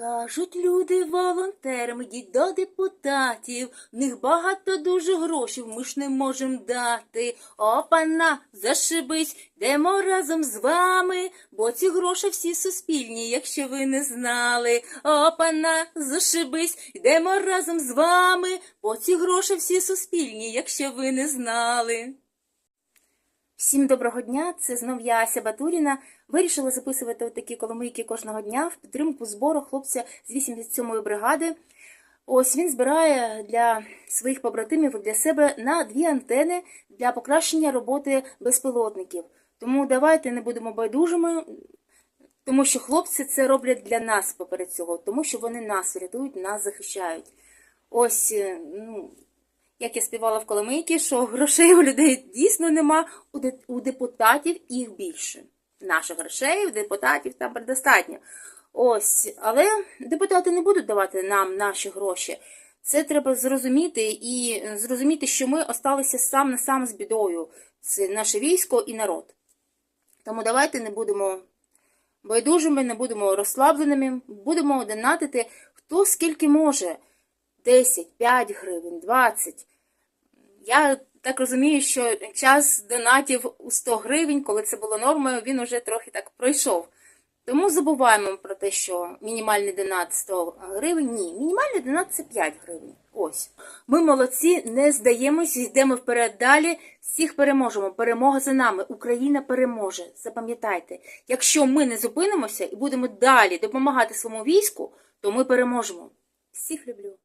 Кажуть люди волонтерам, ідіть до депутатів, в них багато дуже грошей, ми ж не можемо дати. Опана, зашибись, йдемо разом з вами, бо ці гроші всі суспільні, якщо ви не знали. Опана, зашибись, йдемо разом з вами, бо ці гроші всі суспільні, якщо ви не знали. Всім доброго дня! Це знов я Ася Батуріна. Вирішила записувати такі коломийки кожного дня в підтримку збору хлопця з 87-ї бригади. Ось він збирає для своїх побратимів і для себе на дві антени для покращення роботи безпілотників. Тому давайте не будемо байдужими, тому що хлопці це роблять для нас поперед цього, тому що вони нас рятують, нас захищають. Ось, е, ну, як я співала в Коломийці, що грошей у людей дійсно нема, у депутатів їх більше. Наших грошей, у депутатів там предостатньо. Ось, але депутати не будуть давати нам наші гроші. Це треба зрозуміти і зрозуміти, що ми осталися сам на сам з бідою. Це наше військо і народ. Тому давайте не будемо байдужими, не будемо розслабленими, будемо донатити хто скільки може. 10, 5 гривень, 20. Я так розумію, що час донатів у 100 гривень, коли це було нормою, він уже трохи так пройшов. Тому забуваємо про те, що мінімальний донат 100 гривень. Ні, мінімальний донат це 5 гривень. Ось. Ми молодці, не здаємось, йдемо вперед далі. Всіх переможемо. Перемога за нами. Україна переможе. Запам'ятайте, якщо ми не зупинимося і будемо далі допомагати своєму війську, то ми переможемо. Всіх люблю.